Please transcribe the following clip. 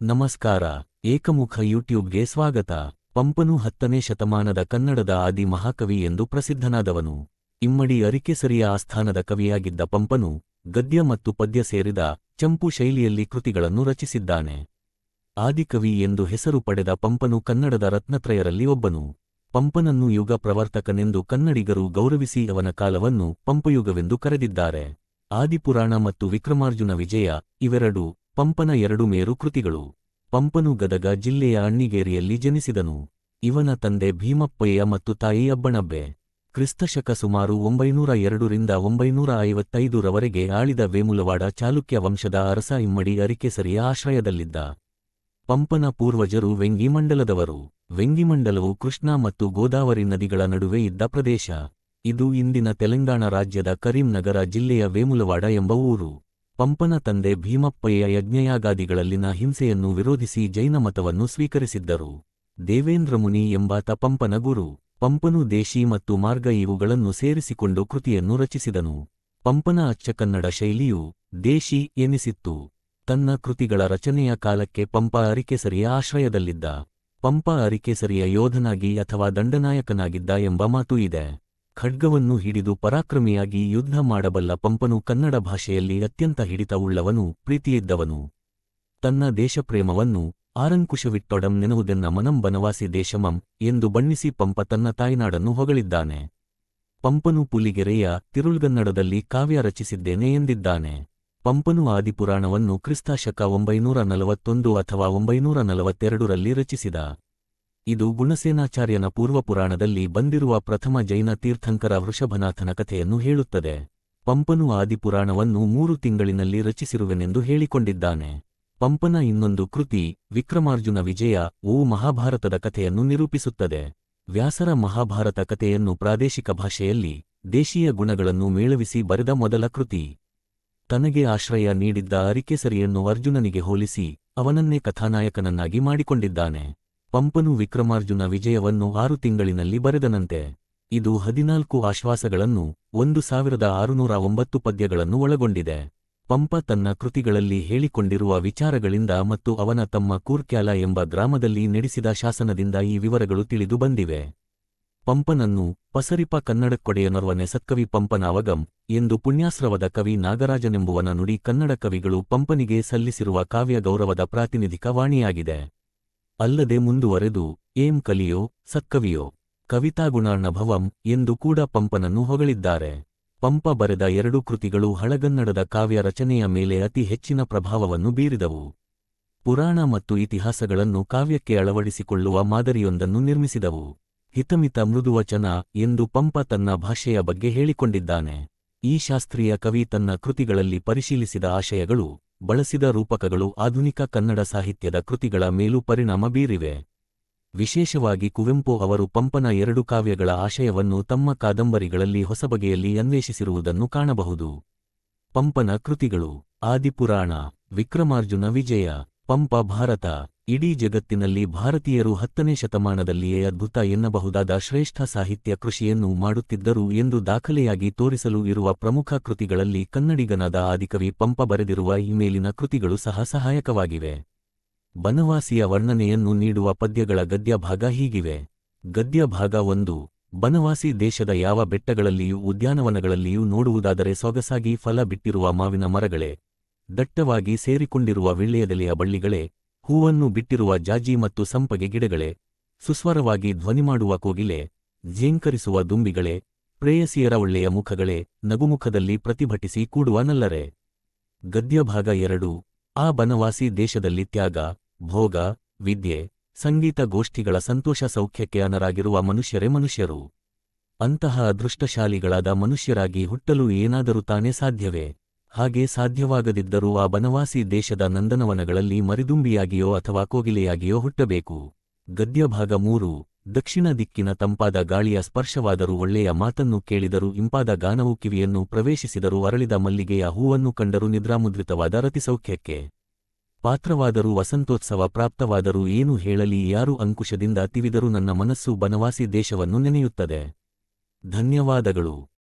ನಮಸ್ಕಾರ, ಏಕಮುಖ ಯೂಟ್ಯೂಬ್ಗೆ ಸ್ವಾಗತ. ಪಂಪನು ಹತ್ತನೇ ಶತಮಾನದ ಕನ್ನಡದ ಆದಿ ಮಹಾಕವಿ ಎಂದು ಪ್ರಸಿದ್ಧನಾದವನು. ಇಮ್ಮಡಿ ಅರಿಕೆಸರಿಯ ಆಸ್ಥಾನದ ಕವಿಯಾಗಿದ್ದ ಪಂಪನು, ಗದ್ಯ ಮತ್ತು ಪದ್ಯ ಸೇರಿದ ಚಂಪು ಶೈಲಿಯಲ್ಲಿ ಕೃತಿಗಳನ್ನು ರಚಿಸಿದ್ದಾನೆ. ಆದಿಕವಿ ಎಂದು ಹೆಸರು ಪಡೆದ ಪಂಪನು ಕನ್ನಡದ ರತ್ನತ್ರಯರಲ್ಲಿ ಒಬ್ಬನು. ಪಂಪನನ್ನು ಯುಗ ಪ್ರವರ್ತಕನೆಂದು ಕನ್ನಡಿಗರು ಗೌರವಿಸಿ ಅವನ ಕಾಲವನ್ನು ಪಂಪಯುಗವೆಂದು ಕರೆದಿದ್ದಾರೆ. ಆದಿಪುರಾಣ ಮತ್ತು ವಿಕ್ರಮಾರ್ಜುನ ವಿಜಯ, ಇವೆರಡು ಪಂಪನ ಎರಡು ಮೇರು ಕೃತಿಗಳು. ಪಂಪನು ಗದಗ ಜಿಲ್ಲೆಯ ಅಣ್ಣಿಗೇರಿಯಲ್ಲಿ ಜನಿಸಿದನು. ಇವನ ತಂದೆ ಭೀಮಪ್ಪಯ್ಯ ಮತ್ತು ತಾಯಿ ಅಬ್ಬಣಬ್ಬೆ. ಕ್ರಿಸ್ತಶಕ ಸುಮಾರು ಒಂಬೈನೂರ ಎರಡರಿಂದ ಒಂಬೈನೂರ ಐವತ್ತೈದರವರೆಗೆ ಆಳಿದ ವೇಮುಲವಾಡ ಚಾಲುಕ್ಯ ವಂಶದ ಅರಸ ಇಮ್ಮಡಿ ಅರಿಕೆಸರಿಯ ಆಶ್ರಯದಲ್ಲಿದ್ದ. ಪಂಪನ ಪೂರ್ವಜರು ವೆಂಗಿಮಂಡಲದವರು. ವೆಂಗಿಮಂಡಲವು ಕೃಷ್ಣಾ ಮತ್ತು ಗೋದಾವರಿ ನದಿಗಳ ನಡುವೆ ಇದ್ದ ಪ್ರದೇಶ. ಇದು ಇಂದಿನ ತೆಲಂಗಾಣ ರಾಜ್ಯದ ಕರೀಂನಗರ ಜಿಲ್ಲೆಯ ವೇಮುಲವಾಡ ಎಂಬ ಊರು. ಪಂಪನ ತಂದೆ ಭೀಮಪ್ಪಯ್ಯ ಯಜ್ಞಯಾಗಾದಿಗಳಲ್ಲಿನ ಹಿಂಸೆಯನ್ನು ವಿರೋಧಿಸಿ ಜೈನ ಮತವನ್ನು ಸ್ವೀಕರಿಸಿದ್ದರು. ದೇವೇಂದ್ರಮುನಿ ಎಂಬಾತ ಪಂಪನ ಗುರು, ಪಂಪನು ದೇಶಿ ಮತ್ತು ಮಾರ್ಗ ಇವುಗಳನ್ನು ಸೇರಿಸಿಕೊಂಡು ಕೃತಿಯನ್ನು ರಚಿಸಿದನು. ಪಂಪನ ಅಚ್ಚಕನ್ನಡ ಶೈಲಿಯು ದೇಶಿ ಎನಿಸಿತ್ತು. ತನ್ನ ಕೃತಿಗಳ ರಚನೆಯ ಕಾಲಕ್ಕೆ ಪಂಪ ಅರಿಕೆಸರಿಯ ಆಶ್ರಯದಲ್ಲಿದ್ದ. ಪಂಪ ಅರಿಕೆಸರಿಯ ಯೋಧನಾಗಿ ಅಥವಾ ದಂಡನಾಯಕನಾಗಿದ್ದ ಎಂಬ ಮಾತು ಇದೆ. ಖಡ್ಗವನ್ನು ಹಿಡಿದು ಪರಾಕ್ರಮಿಯಾಗಿ ಯುದ್ಧ ಮಾಡಬಲ್ಲ ಪಂಪನು ಕನ್ನಡ ಭಾಷೆಯಲ್ಲಿ ಅತ್ಯಂತ ಹಿಡಿತವುಳ್ಳವನು, ಪ್ರೀತಿಯಿದ್ದವನು. ತನ್ನ ದೇಶಪ್ರೇಮವನ್ನು ಆರಂಕುಶವಿಟ್ಟೊಡಂ ನೆನುವುದೆನ್ನ ಮನಂ ಬನವಾಸಿ ದೇಶಮಂ ಎಂದು ಬಣ್ಣಿಸಿ ಪಂಪ ತನ್ನ ತಾಯ್ನಾಡನ್ನು ಹೊಗಳಿದ್ದಾನೆ. ಪಂಪನು ಪುಲಿಗೆರೆಯ ತಿರುಳ್ಗನ್ನಡದಲ್ಲಿ ಕಾವ್ಯ ರಚಿಸಿದ್ದೇನೆ ಎಂದಿದ್ದಾನೆ. ಪಂಪನು ಆದಿಪುರಾಣವನ್ನು ಕ್ರಿಸ್ತಾಶಕ ಒಂಬೈನೂರ ನಲವತ್ತೊಂದು ಅಥವಾ ಒಂಬೈನೂರ ನಲವತ್ತೆರಡರಲ್ಲಿ ರಚಿಸಿದ. ಇದು ಗುಣಸೇನಾಚಾರ್ಯನ ಪೂರ್ವಪುರಾಣದಲ್ಲಿ ಬಂದಿರುವ ಪ್ರಥಮ ಜೈನ ತೀರ್ಥಂಕರ ವೃಷಭನಾಥನ ಕಥೆಯನ್ನು ಹೇಳುತ್ತದೆ. ಪಂಪನು ಆದಿಪುರಾಣವನ್ನು ಮೂರು ತಿಂಗಳಿನಲ್ಲಿ ರಚಿಸಿರುವೆನೆಂದು ಹೇಳಿಕೊಂಡಿದ್ದಾನೆ. ಪಂಪನ ಇನ್ನೊಂದು ಕೃತಿ, ವಿಕ್ರಮಾರ್ಜುನ ವಿಜಯ, ಓ ಮಹಾಭಾರತದ ಕಥೆಯನ್ನು ನಿರೂಪಿಸುತ್ತದೆ. ವ್ಯಾಸರ ಮಹಾಭಾರತ ಕಥೆಯನ್ನು ಪ್ರಾದೇಶಿಕ ಭಾಷೆಯಲ್ಲಿ ದೇಶೀಯ ಗುಣಗಳನ್ನು ಮೇಳವಿಸಿ ಬರೆದ ಮೊದಲ ಕೃತಿ. ತನಗೆ ಆಶ್ರಯ ನೀಡಿದ್ದ ಅರಿಕೆಸರಿಯನ್ನು ಅರ್ಜುನನಿಗೆ ಹೋಲಿಸಿ ಅವನನ್ನೇ ಕಥಾನಾಯಕನನ್ನಾಗಿ ಮಾಡಿಕೊಂಡಿದ್ದಾನೆ. ಪಂಪನು ವಿಕ್ರಮಾರ್ಜುನ ವಿಜಯವನ್ನು ಆರು ತಿಂಗಳಿನಲ್ಲಿ ಬರೆದನಂತೆ. ಇದು ಹದಿನಾಲ್ಕು ಆಶ್ವಾಸಗಳನ್ನು, ಒಂದು ಸಾವಿರದ ಆರುನೂರ ಒಂಬತ್ತು ಪದ್ಯಗಳನ್ನು ಒಳಗೊಂಡಿದೆ. ಪಂಪ ತನ್ನ ಕೃತಿಗಳಲ್ಲಿ ಹೇಳಿಕೊಂಡಿರುವ ವಿಚಾರಗಳಿಂದ ಮತ್ತು ಅವನ ತಮ್ಮ ಕೂರ್ಕ್ಯಾಲ ಎಂಬ ಗ್ರಾಮದಲ್ಲಿ ನಡೆಸಿದ ಶಾಸನದಿಂದ ಈ ವಿವರಗಳು ತಿಳಿದು ಬಂದಿವೆ. ಪಂಪನನ್ನು, ಪಸರಿಪ ಕನ್ನಡಕ್ಕೊಡೆಯನೊರ್ವನೆ ಸತ್ಕವಿ ಪಂಪನಾವಗಂ ಎಂದು ಪುಣ್ಯಾಸ್ರವದ ಕವಿ ನಾಗರಾಜನೆಂಬುವನ ನುಡಿ ಕನ್ನಡ ಕವಿಗಳು ಪಂಪನಿಗೆ ಸಲ್ಲಿಸಿರುವ ಕಾವ್ಯ ಗೌರವದ ಪ್ರಾತಿನಿಧಿಕ ವಾಣಿಯಾಗಿದೆ. ಅಲ್ಲದೆ ಮುಂದುವರೆದು, ಏಂ ಕಲಿಯೋ, ಸತ್ಕವಿಯೋ ಕವಿತಾಗುಣಾರ್ಣಭವಂ ಎಂದು ಕೂಡ ಪಂಪನನ್ನು ಹೊಗಳಿದ್ದಾರೆ. ಪಂಪ ಬರೆದ ಎರಡು ಕೃತಿಗಳು ಹಳಗನ್ನಡದ ಕಾವ್ಯ ರಚನೆಯ ಮೇಲೆ ಅತಿ ಹೆಚ್ಚಿನ ಪ್ರಭಾವವನ್ನು ಬೀರಿದವು. ಪುರಾಣ ಮತ್ತು ಇತಿಹಾಸಗಳನ್ನು ಕಾವ್ಯಕ್ಕೆ ಅಳವಡಿಸಿಕೊಳ್ಳುವ ಮಾದರಿಯೊಂದನ್ನು ನಿರ್ಮಿಸಿದವು. ಹಿತಮಿತ ಮೃದುವಚನ ಎಂದು ಪಂಪ ತನ್ನ ಭಾಷೆಯ ಬಗ್ಗೆ ಹೇಳಿಕೊಂಡಿದ್ದಾನೆ. ಈ ಶಾಸ್ತ್ರೀಯ ಕವಿ ತನ್ನ ಕೃತಿಗಳಲ್ಲಿ ಪರಿಶೀಲಿಸಿದ ಆಶಯಗಳು ಬಳಸಿದ ರೂಪಕಗಳು ಆಧುನಿಕ ಕನ್ನಡ ಸಾಹಿತ್ಯದ ಕೃತಿಗಳ ಮೇಲೂ ಪರಿಣಾಮ ಬೀರಿವೆ. ವಿಶೇಷವಾಗಿ ಕುವೆಂಪು ಅವರು ಪಂಪನ ಎರಡು ಕಾವ್ಯಗಳ ಆಶಯವನ್ನು ತಮ್ಮ ಕಾದಂಬರಿಗಳಲ್ಲಿ ಹೊಸಬಗೆಯಲ್ಲಿ ಅನ್ವೇಷಿಸಿರುವುದನ್ನು ಕಾಣಬಹುದು. ಪಂಪನ ಕೃತಿಗಳು, ಆದಿಪುರಾಣ, ವಿಕ್ರಮಾರ್ಜುನ ವಿಜಯ, ಪಂಪ ಭಾರತ ಇಡೀ ಜಗತ್ತಿನಲ್ಲಿ ಭಾರತೀಯರು ಹತ್ತನೇ ಶತಮಾನದಲ್ಲಿಯೇ ಅದ್ಭುತ ಎನ್ನಬಹುದಾದ ಶ್ರೇಷ್ಠ ಸಾಹಿತ್ಯ ಕೃಷಿಯನ್ನು ಮಾಡುತ್ತಿದ್ದರು ಎಂದು ದಾಖಲೆಯಾಗಿ ತೋರಿಸಲು ಇರುವ ಪ್ರಮುಖ ಕೃತಿಗಳಲ್ಲಿ ಕನ್ನಡಿಗನಾದ ಆದಿಕವಿ ಪಂಪ ಬರೆದಿರುವ ಈ ಮೇಲಿನ ಕೃತಿಗಳು ಸಹ ಸಹಾಯಕವಾಗಿವೆ. ಬನವಾಸಿಯ ವರ್ಣನೆಯನ್ನು ನೀಡುವ ಪದ್ಯಗಳ ಗದ್ಯ ಭಾಗ ಹೀಗಿವೆ. ಗದ್ಯ ಭಾಗ ಒಂದು. ಬನವಾಸಿ ದೇಶದ ಯಾವ ಬೆಟ್ಟಗಳಲ್ಲಿಯೂ ಉದ್ಯಾನವನಗಳಲ್ಲಿಯೂ ನೋಡುವುದಾದರೆ ಸೊಗಸಾಗಿ ಫಲ ಬಿಟ್ಟಿರುವ ಮಾವಿನ ಮರಗಳೇ. ದಟ್ಟವಾಗಿ ಸೇರಿಕೊಂಡಿರುವ ವಿಳ್ಳೆಯದೆಲೆಯ ಬಳ್ಳಿಗಳೇ. ಹೂವನ್ನು ಬಿಟ್ಟಿರುವ ಜಾಜಿ ಮತ್ತು ಸಂಪಗೆ ಗಿಡಗಳೇ, ಸುಸ್ವರವಾಗಿ ಧ್ವನಿಮಾಡುವ ಕೋಗಿಲೆ ಝೇಂಕರಿಸುವ ದುಂಬಿಗಳೇ, ಪ್ರೇಯಸಿಯರ ಒಳ್ಳೆಯ ಮುಖಗಳೇ, ನಗುಮುಖದಲ್ಲಿ ಪ್ರತಿಭಟಿಸಿ ಕೂಡುವ ನಲ್ಲರೆ. ಗದ್ಯಭಾಗ ಎರಡು. ಆ ಬನವಾಸಿ ದೇಶದಲ್ಲಿ ತ್ಯಾಗ, ಭೋಗ, ವಿದ್ಯೆ, ಸಂಗೀತ ಗೋಷ್ಠಿಗಳ ಸಂತೋಷ ಸೌಖ್ಯಕ್ಕೆ ಅನರಾಗಿರುವ ಮನುಷ್ಯರೇ ಮನುಷ್ಯರು. ಅಂತಹ ಅದೃಷ್ಟಶಾಲಿಗಳಾದ ಮನುಷ್ಯರಾಗಿ ಹುಟ್ಟಲು ಏನಾದರೂ ತಾನೇ ಸಾಧ್ಯವೇ? ಹಾಗೆ ಸಾಧ್ಯವಾಗದಿದ್ದರೂ ಆ ಬನವಾಸಿ ದೇಶದ ನಂದನವನಗಳಲ್ಲಿ ಮರಿದುಂಬಿಯಾಗಿಯೋ ಅಥವಾ ಕೋಗಿಲೆಯಾಗಿಯೋ ಹುಟ್ಟಬೇಕು. ಗದ್ಯಭಾಗ ಮೂರು, ದಕ್ಷಿಣ ದಿಕ್ಕಿನ ತಂಪಾದ ಗಾಳಿಯ ಸ್ಪರ್ಶವಾದರೂ ಒಳ್ಳೆಯ ಮಾತನ್ನು ಕೇಳಿದರೂ ಇಂಪಾದ ಗಾನವು ಕಿವಿಯನ್ನು ಪ್ರವೇಶಿಸಿದರೂ ಅರಳಿದ ಮಲ್ಲಿಗೆಯ ಹೂವನ್ನು ಕಂಡರೂ ನಿದ್ರಾಮುದ್ರಿತವಾದ ರತಿಸೌಖ್ಯಕ್ಕೆ. ಪಾತ್ರವಾದರೂ ವಸಂತೋತ್ಸವ ಪ್ರಾಪ್ತವಾದರೂ ಏನು ಹೇಳಲಿ ಯಾರು ಅಂಕುಶದಿಂದ ತಿವಿದರೂ ನನ್ನ ಮನಸ್ಸು ಬನವಾಸಿ ದೇಶವನ್ನು ನೆನೆಯುತ್ತದೆ. ಧನ್ಯವಾದಗಳು.